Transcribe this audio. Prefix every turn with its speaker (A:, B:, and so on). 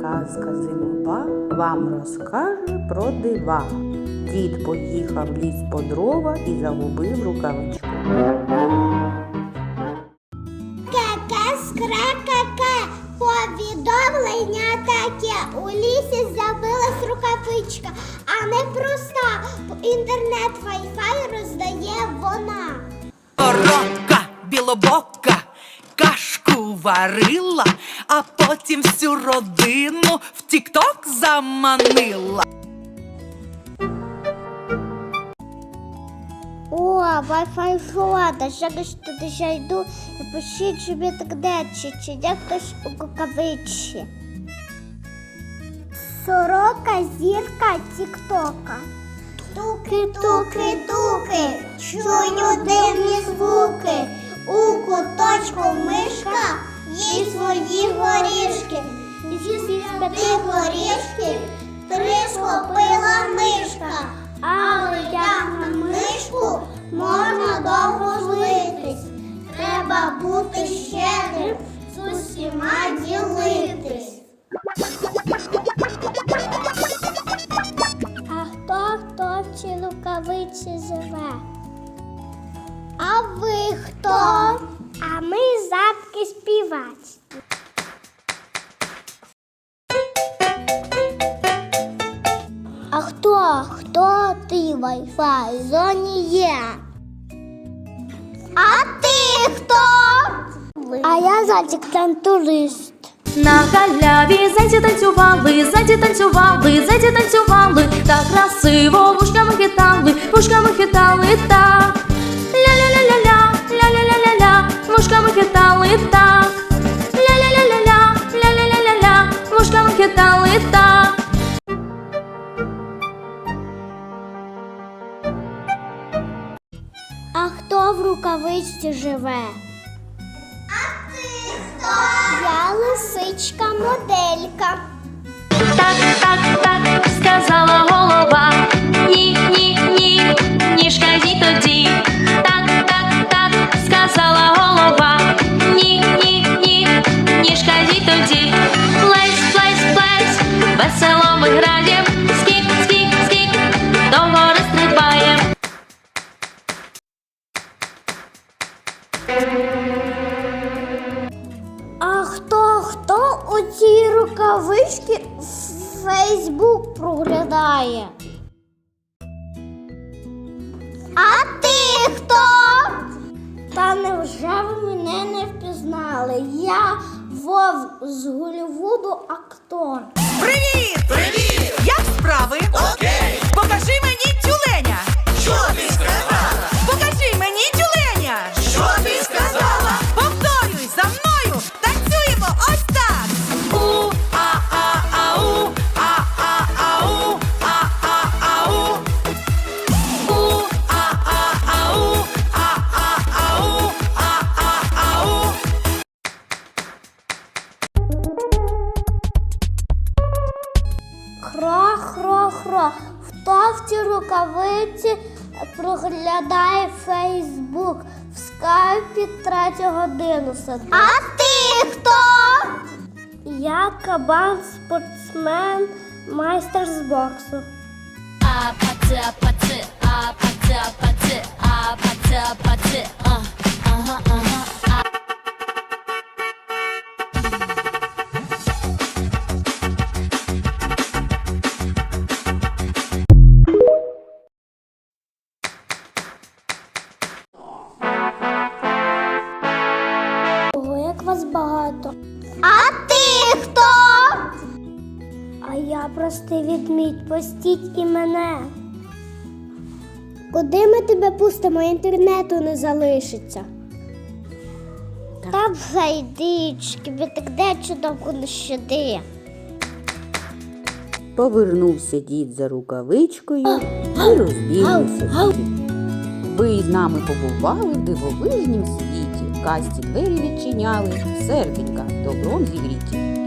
A: казка зимова вам розкаже про дива. Дід поїхав в ліс по дрова і загубив рукавичку.
B: Кеке скрекеке, повідомлення таке. У лісі з'явилась рукавичка, а не проста. Інтернет Wi-Fi роздає вона.
C: Коротка, білобока, кашку варила, а потім всю родину в тік-ток заманила.
B: О, Wi-Fi флота, чогось туди ще йду і пишіть собі так дечі, чи є хтось у рукавичці. Сорока зірка тіктока. Туки, туки, туки, чую дивні звуки. У куточку мишка їсть свої горішки. Зі п'яти горішків три схопила мишка. Але як на мишку можна довго злитись. Треба бути щедрим, з усіма ділитись. А хто хто цій рукавиці живе? А ви хто? Запки. А хто? Хто ти в Wi-Fi зоні є? А ти хто? А я зайчик турист.
D: На галяві зайці танцювали, зайці танцювали, зайці танцювали, так красиво вушками хитали, вушками хитали так.
B: в рукавичці живе? А ти хто? Я лисичка моделька.
D: Так, так, так, сказала голова. Ні, ні, ні, ніжка й тоді. Так, так, так, сказала голова. Ні, ні, ні, ніжка й тоді. Плесь, плесь, плесь, весело ми граєм.
B: А хто хто у цій рукавичці Фейсбук проглядає? А ти хто? Та невже ви мене не впізнали? Я Вов з Голлівуду актор. Хто рукавиці проглядає Фейсбук в скайпі третю годину сидить? А ти хто? Я кабан спортсмен, майстер з боксу.
D: Апати, апати, апати, апати, апати, апати, а, ага, ага.
B: Як вас багато. А ти хто? А я простий відмідь, постіть і мене. Куди ми тебе пустимо, інтернету не залишиться. Та йди, тобі так де чудово не щади.
A: Повернувся дід за рукавичкою і розбіглися. Ви з нами побували в дивовижнім світі. Касті двері відчиняли, серденька добром зігріті.